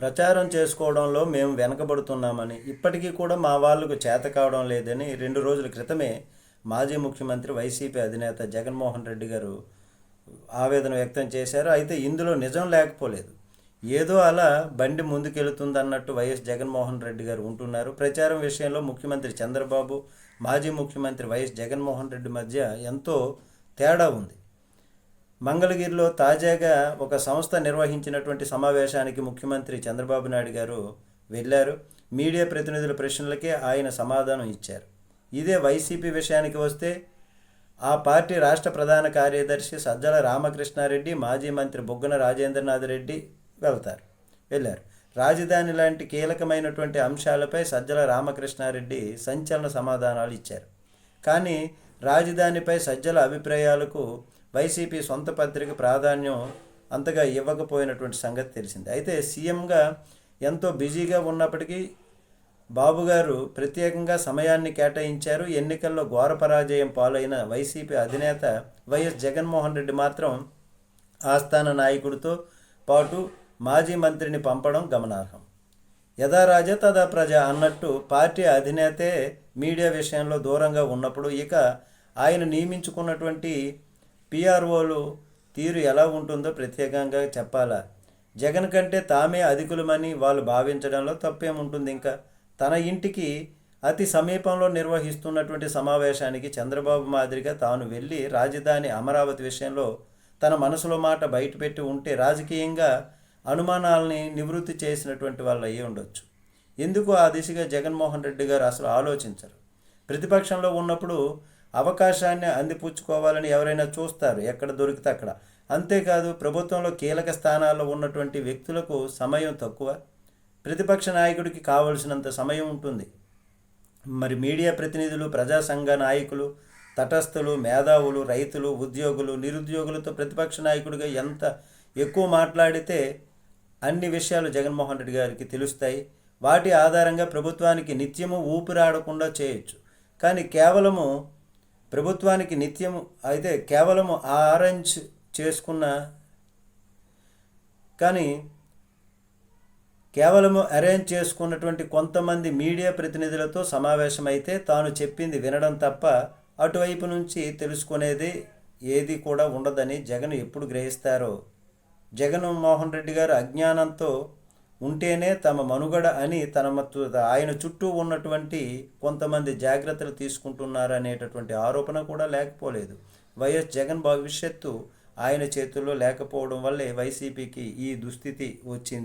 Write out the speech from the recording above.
ప్రచారం చేసుకోవడంలో మేము వెనకబడుతున్నామని ఇప్పటికీ కూడా మా వాళ్ళకు చేత కావడం లేదని రెండు రోజుల క్రితమే మాజీ ముఖ్యమంత్రి వైసీపీ అధినేత జగన్మోహన్ రెడ్డి గారు ఆవేదన వ్యక్తం చేశారు. అయితే ఇందులో నిజం లేకపోలేదు. ఏదో అలా బండి ముందుకెళ్తుందన్నట్టు వైఎస్ జగన్మోహన్ రెడ్డి గారు ఉంటున్నారు. ప్రచారం విషయంలో ముఖ్యమంత్రి చంద్రబాబు మాజీ ముఖ్యమంత్రి వైఎస్ జగన్మోహన్ రెడ్డి మధ్య ఎంతో తేడా ఉంది. మంగళగిరిలో తాజాగా ఒక సంస్థ నిర్వహించినటువంటి సమావేశానికి ముఖ్యమంత్రి చంద్రబాబు నాయుడు గారు వెళ్ళారు. మీడియా ప్రతినిధుల ప్రశ్నలకే ఆయన సమాధానం ఇచ్చారు. ఇదే వైసీపీ విషయానికి వస్తే ఆ పార్టీ రాష్ట్ర ప్రధాన కార్యదర్శి సజ్జల రామకృష్ణారెడ్డి మాజీ మంత్రి బుగ్గన రాజేంద్రనాథ్ రెడ్డి వెళ్తారు వెళ్ళారు. రాజధాని లాంటి కీలకమైనటువంటి అంశాలపై సజ్జల రామకృష్ణారెడ్డి సంచలన సమాధానాలు ఇచ్చారు. కానీ రాజధానిపై సజ్జల అభిప్రాయాలకు వైసీపీ సొంత పత్రిక ప్రాధాన్యం అంతగా ఇవ్వకపోయినటువంటి సంగతి తెలిసింది. అయితే సీఎంగా ఎంతో బిజీగా ఉన్నప్పటికీ బాబు గారు ప్రత్యేకంగా సమయాన్ని కేటాయించారు. ఎన్నికల్లో ఘోర పరాజయం పాలైన వైసీపీ అధినేత వైఎస్ జగన్మోహన్ రెడ్డి మాత్రం ఆస్థాన నాయకుడితో పాటు మాజీ మంత్రిని పంపడం గమనార్హం. యథా రాజా తదా ప్రజ అన్నట్టు పార్టీ అధినేతే మీడియా విషయంలో దూరంగా ఉన్నప్పుడు ఇక ఆయన నియమించుకున్నటువంటి పిఆర్ఓలు తీరు ఎలా ఉంటుందో ప్రత్యేకంగా చెప్పాలా? జగన్ కంటే తామే అధికులమని వాళ్ళు భావించడంలో తప్పేముంటుంది ఇంకా? తన ఇంటికి అతి సమీపంలో నిర్వహిస్తున్నటువంటి సమావేశానికి చంద్రబాబు మాదిరిగా తాను వెళ్ళి రాజధాని అమరావతి విషయంలో తన మనసులో మాట బయటపెట్టి ఉంటే రాజకీయంగా అనుమానాలని నివృత్తి చేసినటువంటి వాళ్ళు అయ్యి ఉండొచ్చు. ఎందుకు ఆ దిశగా జగన్మోహన్ రెడ్డి గారు అసలు ఆలోచించరు? ప్రతిపక్షంలో ఉన్నప్పుడు అవకాశాన్ని అందిపుచ్చుకోవాలని ఎవరైనా చూస్తారు. ఎక్కడ దొరికితే అక్కడ. అంతేకాదు ప్రభుత్వంలో కీలక స్థానాల్లో ఉన్నటువంటి వ్యక్తులకు సమయం తక్కువ. ప్రతిపక్ష నాయకుడికి కావలసినంత సమయం ఉంటుంది. మరి మీడియా ప్రతినిధులు ప్రజా సంఘ నాయకులు తటస్థులు మేధావులు రైతులు ఉద్యోగులు నిరుద్యోగులతో ప్రతిపక్ష నాయకుడిగా ఎంత ఎక్కువ మాట్లాడితే అన్ని విషయాలు జగన్మోహన్ రెడ్డి గారికి తెలుస్తాయి. వాటి ఆధారంగా ప్రభుత్వానికి నిత్యము ఊపిరాడకుండా చేయొచ్చు. కానీ కేవలము ప్రభుత్వానికి నిత్యం అయితే కేవలము ఆరెంజ్ చేసుకున్న కానీ కేవలము అరేంజ్ చేసుకున్నటువంటి కొంతమంది మీడియా ప్రతినిధులతో సమావేశమైతే తాను చెప్పింది వినడం తప్ప అటువైపు నుంచి తెలుసుకునేది ఏది కూడా ఉండదని జగన్ ఎప్పుడు గ్రహిస్తారో? జగన్ మోహన్ రెడ్డి గారు అజ్ఞానంతో ఉంటేనే తమ మనుగడ అని తన మత్తు ఆయన చుట్టూ ఉన్నటువంటి కొంతమంది జాగ్రత్తలు తీసుకుంటున్నారు అనేటటువంటి ఆరోపణ కూడా లేకపోలేదు. వైఎస్ జగన్ భవిష్యత్తు ఆయన చేతుల్లో లేకపోవడం వల్లే వైసీపీకి ఈ దుస్థితి వచ్చింది.